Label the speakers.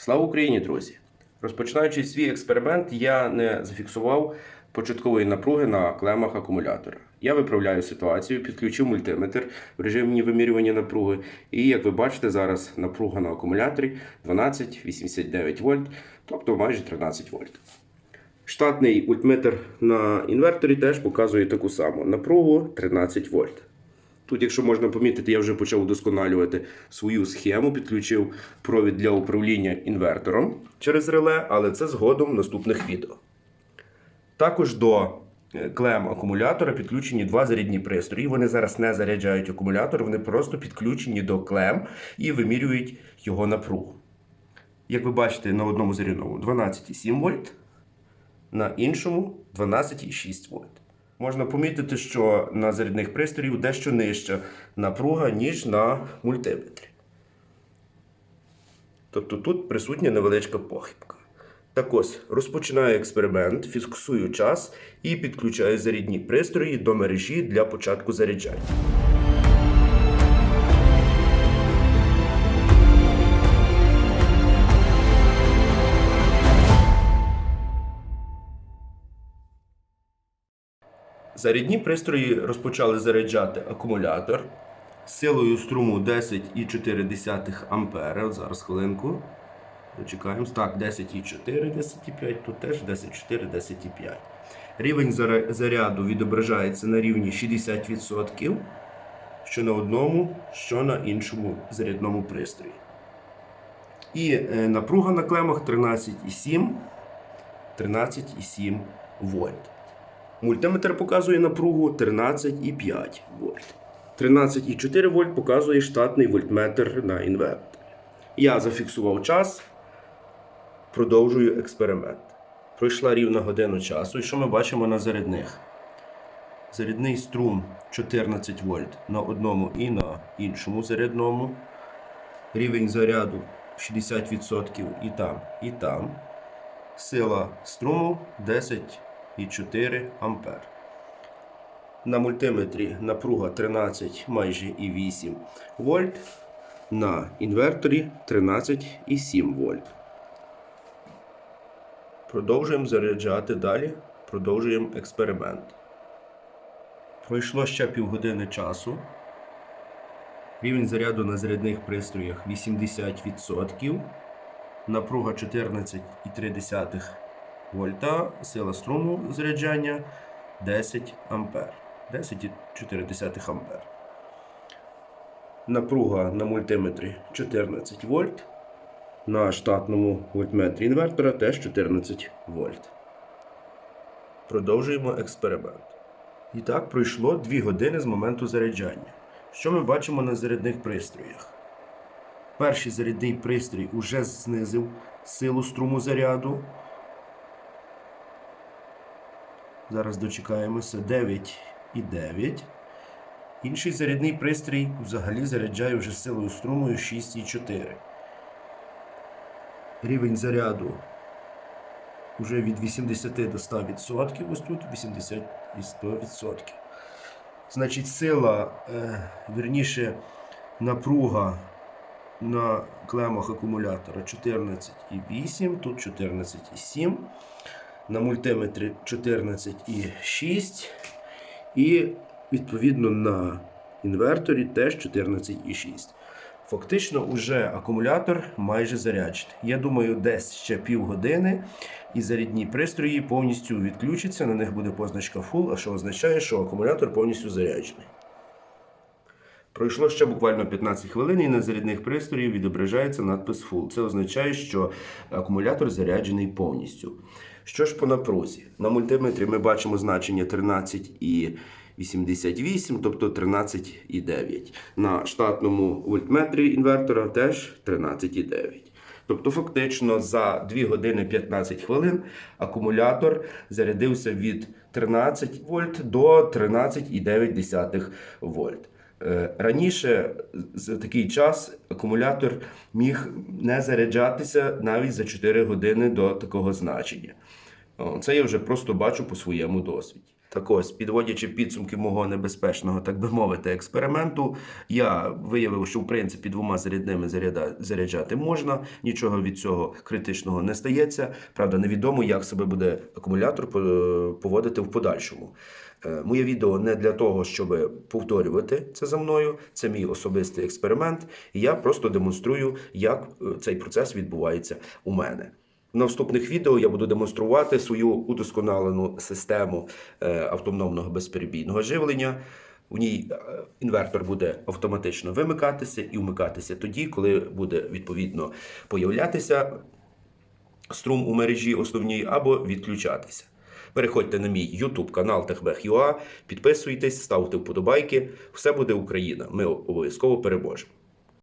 Speaker 1: Слава Україні, друзі! Розпочинаючи свій експеримент, я не зафіксував початкової напруги на клемах акумулятора. Я виправляю ситуацію, підключив мультиметр в режимі вимірювання напруги. І як ви бачите, зараз напруга на акумуляторі 12,89 вольт, тобто майже 13 вольт. Штатний мультиметр на інверторі теж показує таку саму напругу 13 вольт. Тут, якщо можна помітити, я вже почав удосконалювати свою схему, підключив провід для управління інвертором через реле, але це згодом в наступних відео. Також до е, клем акумулятора підключені два зарядні пристрої. Вони зараз не заряджають акумулятор, вони просто підключені до клем і вимірюють його напругу. Як ви бачите, на одному зарядному 12,7 вольт, на іншому 12,6 вольт. Можна помітити, що на зарядних пристроїв дещо нижча напруга, ніж на мультиметрі. Тобто тут присутня невеличка похибка. Так ось, розпочинаю експеримент, фіксую час і підключаю зарядні пристрої до мережі для початку заряджання. Зарядні пристрої розпочали заряджати акумулятор силою струму 10,4 А. От зараз хвилинку. Дочекаємо. Так, 10,4, 10,5, тут теж 10,4, 10,5. Рівень заряду відображається на рівні 60%, що на одному, що на іншому зарядному пристрої. І е, напруга на клемах 13,7, 13,7 вольт. Мультиметр показує напругу 13,5 вольт. 13,4 вольт показує штатний вольтметр на інверторі. Я зафіксував час, продовжую експеримент. Пройшла рівна година часу, і що ми бачимо на зарядних? Зарядний струм 14 вольт на одному і на іншому зарядному. Рівень заряду 60% і там, і там. Сила струму 10,4 ампер. На мультиметрі напруга 13 майже і 8 вольт. На інверторі 13,7 вольт. Продовжуємо заряджати далі. Продовжуємо експеримент. Пройшло ще півгодини часу. Рівень заряду на зарядних пристроях 80%. Напруга 14,3 вольта. Сила струму заряджання 10 ампер. 10,4 ампер. Напруга на мультиметрі 14 вольт. На штатному вольтметрі інвертора теж 14 вольт. Продовжуємо експеримент. І так пройшло 2 години з моменту заряджання. Що ми бачимо на зарядних пристроях? Перший зарядний пристрій уже знизив силу струму заряду. Зараз дочекаємося 9,9. Інший зарядний пристрій взагалі заряджає вже силою струмою 6,4. Рівень заряду вже від 80 до 100%. Ось тут 80 і 100%. Значить, сила, е, вірніше, напруга на клемах акумулятора 14,8, тут 14,7. На мультиметрі 14,6. І відповідно на інверторі теж 14,6. Фактично, уже акумулятор майже заряджений. Я думаю, десь ще півгодини і зарядні пристрої повністю відключаться. На них буде позначка Full, а що означає, що акумулятор повністю заряджений. Пройшло ще буквально 15 хвилин, і на зарядних пристроїв відображається надпис Full. Це означає, що акумулятор заряджений повністю. Що ж по напрузі? На мультиметрі ми бачимо значення 13,88, тобто 13,9. На штатному вольтметрі інвертора теж 13,9. Тобто, фактично, за 2 години 15 хвилин акумулятор зарядився від 13 вольт до 13,9 вольт. Е, Раніше за такий час акумулятор міг не заряджатися навіть за 4 години до такого значення. Це я вже просто бачу по своєму досвіді. Так ось, підводячи підсумки мого небезпечного, так би мовити, експерименту, я виявив, що в принципі двома зарядними заряда- заряджати можна, нічого від цього критичного не стається. Правда, невідомо, як себе буде акумулятор поводити в подальшому. Е, Моє відео не для того, щоб повторювати це за мною. Це мій особистий експеримент. І я просто демонструю, як е, цей процес відбувається у мене. В наступних відео я буду демонструвати свою удосконалену систему е, автономного безперебійного живлення. У ній е, інвертор буде автоматично вимикатися і вмикатися тоді, коли буде відповідно появлятися струм у мережі основній або відключатися. Переходьте на мій YouTube канал TechBech.ua, підписуйтесь, ставте вподобайки. Все буде Україна. Ми обов'язково переможемо.